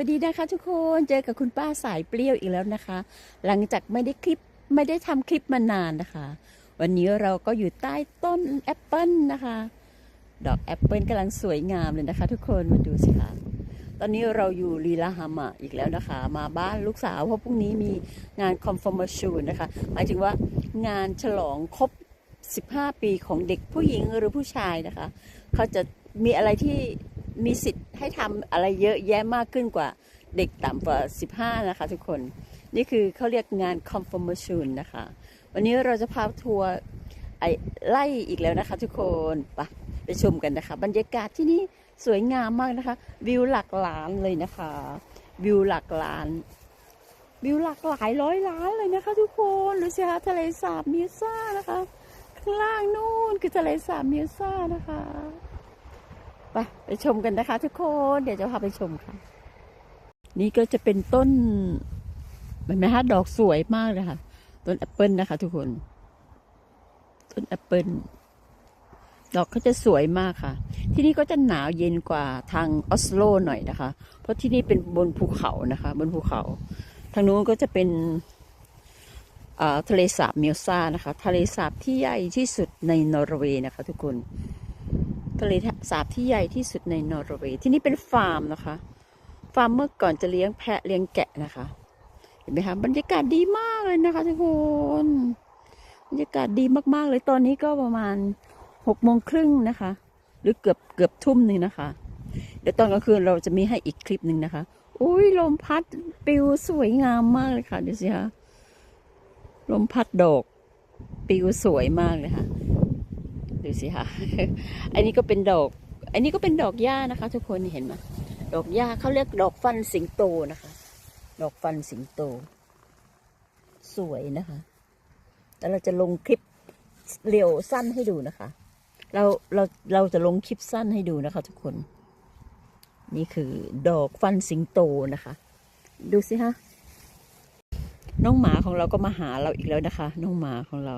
สวัสดีนะคะทุกคนเจอกับคุณป้าสายเปรี้ยวอีกแล้วนะคะ หลังจากไม่ได้คลิปไม่ได้ทำคลิปมานานนะคะ วันนี้เราก็อยู่ใต้ต้นแอปเปิลนะคะ ดอกแอปเปิลกำลังสวยงามเลยนะคะ ทุกคนมาดูสิคะตอนนี้เราอยู่ลีลาฮามะอีกแล้วนะคะ มาบ้านลูกสาวเพราะพรุ่งนี้มีงานคอนเฟ r m a t i o n นะคะ หมายถึงว่างานฉลองครบ 15 ปีของเด็กผู้หญิงหรือผู้ชายนะคะ เขาจะมีอะไรที่ มีสิทธิ์ให้ทำอะไรเยอะแยะมากขึ้นกว่าเด็กต่ำกว่า 15 นะคะทุกคน นี่คือเขาเรียกงาน confirmation นะคะ วันนี้เราจะพาทัวร์ไอไล่อีกแล้วนะคะทุกคนไปไปชมกันนะคะ บรรยากาศที่นี่สวยงามมากนะคะ วิวหลักล้านเลยนะคะ วิวหลักล้าน วิวหลักหลายร้อยล้านเลยนะคะ ทุกคนดูสิคะทะเลสาบมิซ่านะคะ ข้างล่างนู่นคือทะเลสาบมิซ่านะคะ ไปไปชมกันนะคะ ทุกคนเดี๋ยวจะพาไปชมค่ะ นี่ก็จะเป็นต้นเห็นไหมคะดอกสวยมากเลยค่ะ ต้นแอปเปิลนะคะ ทุกคน ต้นแอปเปิลดอกเขาจะสวยมากค่ะ ที่นี่ก็จะหนาวเย็นกว่าทางออสโลหน่อยนะคะ เพราะที่นี่เป็นบนภูเขานะคะ บนภูเขา ทางนู้นก็จะเป็นทะเลสาบเมียวซ่านะคะ ทะเลสาบที่ใหญ่ที่สุดในนอร์เวย์นะคะ ทุกคน ทะเลสาบที่ใหญ่ที่สุดในนอร์เวย์ที่นี่เป็นฟาร์มนะคะ ฟาร์มเมื่อก่อนจะเลี้ยงแพะเลี้ยงแกะนะคะ เห็นไหมคะบรรยากาศดีมากเลยนะคะทุกคนบรรยากาศดีมากๆเลยตอนนี้ก็ประมาณหกโมงครึ่งนะคะ หรือเกือบเกือบทุ่มหนึ่งนะคะ เดี๋ยวตอนกลางคืนเราจะมีให้อีกคลิปหนึ่งนะคะอุ้ยลมพัดปิวสวยงามมากเลยค่ะดูสิคะลมพัดดอกปิวสวยมากเลยค่ะ ดูสิคะอันนี้ก็เป็นดอก อันนี้ก็เป็นดอกหญ้านะคะ ทุกคนเห็นไหมดอกหญ้าเขาเรียกดอกฟันสิงโตนะคะ ดอกฟันสิงโต สวยนะคะแล้วเราจะลงคลิปเรียวสั้นให้ดูนะคะ เราเราเราจะลงคลิปสั้นให้ดูนะคะ ทุกคน นี่คือดอกฟันสิงโตนะคะ ดูสิฮะน้องหมาของเราก็มาหาเราอีกแล้วนะคะ น้องหมาของเรา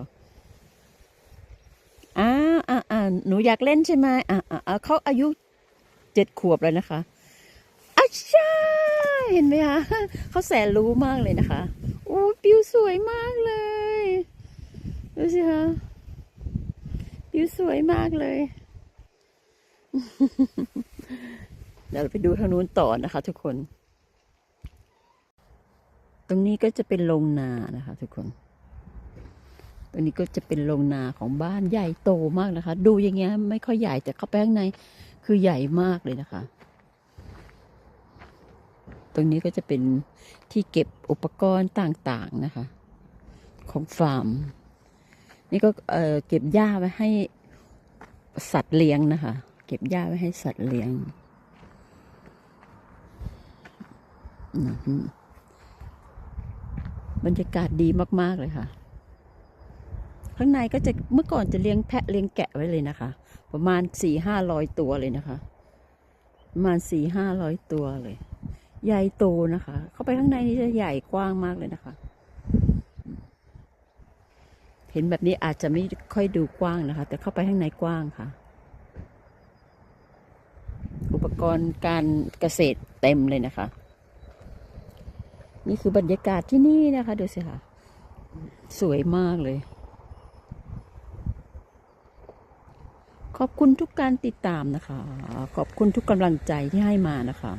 อ่าหนูอยากเล่นใช่ไหมอ่าอ่าอ่าเขาอายุเจ็ดขวบแล้วนะคะอาชาเห็นไหมคะเขาแสนรู้มากเลยนะคะโอ้ปิวสวยมากเลยดูสิคะปิวสวยมากเลยเดี๋ยวเราไปดูทางนู้นต่อนะคะ ทุกคน ตรงนี้ก็จะเป็นโรงนานะคะ ทุกคน ตรงนี้ก็จะเป็นโรงนาของบ้านใหญ่โตมากนะคะ ดูอย่างเงี้ยไม่ค่อยใหญ่แต่เข้าไปข้างในคือใหญ่มากเลยนะคะ ตรงนี้ก็จะเป็นที่เก็บอุปกรณ์ต่างๆนะคะ ของฟาร์ม นี่ก็เอ่อเก็บหญ้าไว้ให้สัตว์เลี้ยงนะคะ เก็บหญ้าไว้ให้สัตว์เลี้ยงบรรยากาศดีมาก ๆ เลยค่ะ ข้างในก็จะเมื่อก่อนจะเลี้ยงแพะเลี้ยงแกะไว้เลยนะคะ ประมาณสี่ห้าร้อยตัวเลยนะคะ ประมาณสี่ห้าร้อยตัวเลย ใหญ่โตนะคะ เข้าไปข้างในนี่จะใหญ่กว้างมากเลยนะคะ เห็นแบบนี้อาจจะไม่ค่อยดูกว้างนะคะ แต่เข้าไปข้างในกว้างค่ะ อุปกรณ์การเกษตรเต็มเลยนะคะ นี่คือบรรยากาศที่นี่นะคะดูสิค่ะ สวยมากเลย ขอบคุณทุกการติดตามนะคะ ขอบคุณทุกกำลังใจที่ให้มานะคะ